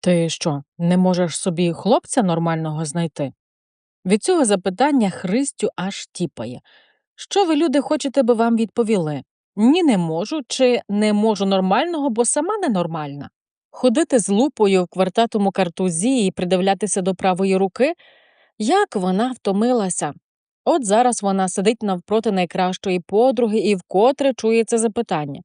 Ти що, не можеш собі хлопця нормального знайти? Від цього запитання Христю аж тіпає. Що ви, люди, хочете би вам відповіли? Ні, не можу, чи не можу нормального, бо сама ненормальна. Ходити з лупою в квартатому картузі і придивлятися до правої руки, як вона втомилася. От зараз вона сидить навпроти найкращої подруги і вкотре чує це запитання.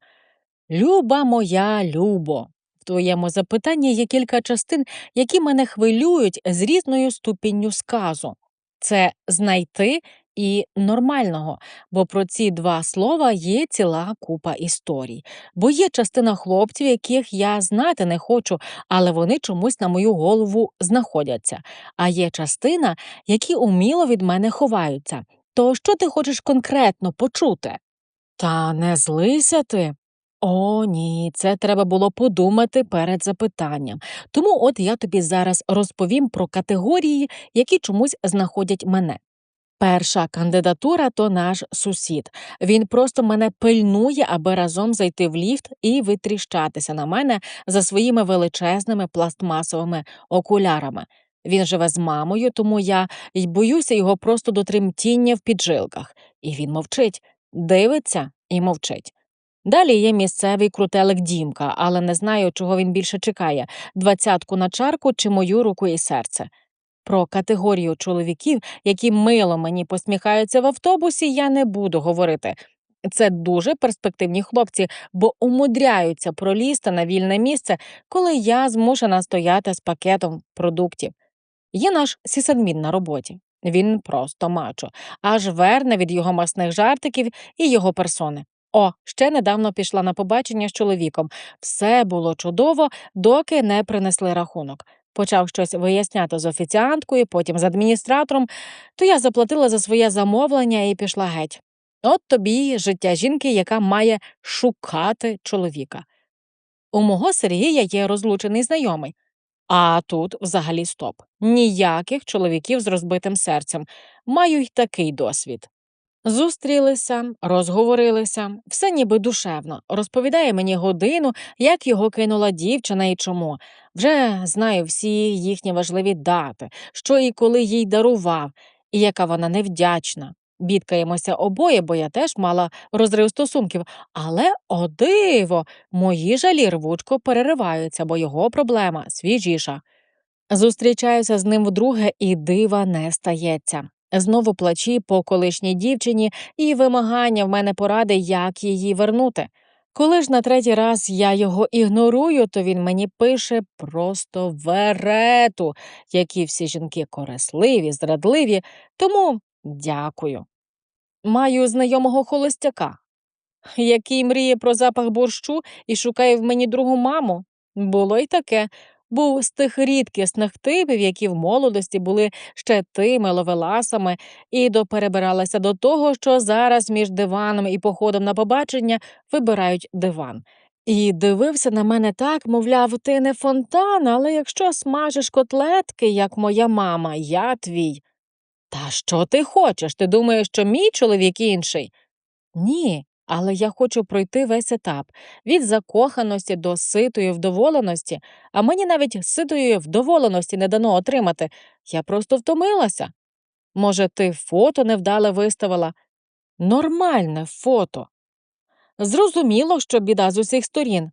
Люба моя, Любо, твоєму запитанні є кілька частин, які мене хвилюють з різною ступінню сказу. Це знайти і нормального, бо про ці два слова є ціла купа історій. Бо є частина хлопців, яких я знати не хочу, але вони чомусь на мою голову знаходяться. А є частина, які уміло від мене ховаються. То що ти хочеш конкретно почути? Та не злися ти. О, ні, це треба було подумати перед запитанням. Тому от я тобі зараз розповім про категорії, які чомусь знаходять мене. Перша кандидатура то наш сусід. Він просто мене пильнує, аби разом зайти в ліфт і витріщатися на мене за своїми величезними пластмасовими окулярами. Він живе з мамою, тому я й боюся його просто до тремтіння в піджилках. І він мовчить, дивиться і мовчить. Далі є місцевий крутелик Дімка, але не знаю, чого він більше чекає двадцятку на чарку чи мою руку і серце. Про категорію чоловіків, які мило мені посміхаються в автобусі, я не буду говорити. Це дуже перспективні хлопці, бо умудряються пролізти на вільне місце, коли я змушена стояти з пакетом продуктів. Є наш сісадмін на роботі. Він просто мачо, аж верне від його масних жартиків і його персони. О, ще недавно пішла на побачення з чоловіком. Все було чудово, доки не принесли рахунок. Почав щось виясняти з офіціанткою, потім з адміністратором, то я заплатила за своє замовлення і пішла геть. От тобі життя жінки, яка має шукати чоловіка. У мого Сергія є розлучений знайомий. А тут взагалі стоп. Ніяких чоловіків з розбитим серцем. Маю й такий досвід. Зустрілися, розговорилися, все ніби душевно. Розповідає мені годину, як його кинула дівчина і чому. Вже знаю всі їхні важливі дати, що і коли їй дарував, і яка вона невдячна. Бідкаємося обоє, бо я теж мала розрив стосунків. Але, о диво, мої жалі рвучко перериваються, бо його проблема свіжіша. Зустрічаюся з ним вдруге, і дива не стається. Знову плачі по колишній дівчині і вимагання в мене поради, як її вернути. Коли ж на третій раз я його ігнорую, то він мені пише просто верету, які всі жінки корисливі, зрадливі, тому дякую. Маю знайомого холостяка, який мріє про запах борщу і шукає в мені другу маму. Було й таке. Був з тих рідкісних типів, які в молодості були ще тими ловеласами, і доперебиралися до того, що зараз між диваном і походом на побачення вибирають диван. І дивився на мене так, мовляв, ти не фонтан, але якщо смажеш котлетки, як моя мама, я твій. Та що ти хочеш? Ти думаєш, що мій чоловік інший? Ні, але я хочу пройти весь етап від закоханості до ситої вдоволеності, а мені навіть ситої вдоволеності не дано отримати. Я просто втомилася. Може, ти фото невдале виставила? Нормальне фото. Зрозуміло, що біда з усіх сторін.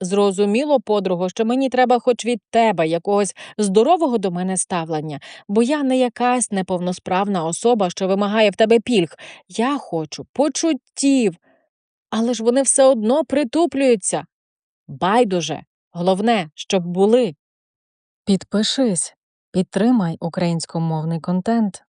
Зрозуміло, подруго, що мені треба хоч від тебе якогось здорового до мене ставлення, бо я не якась неповносправна особа, що вимагає в тебе пільг. Я хочу почуттів, але ж вони все одно притуплюються. Байдуже, головне, щоб були. Підпишись, підтримай українськомовний контент.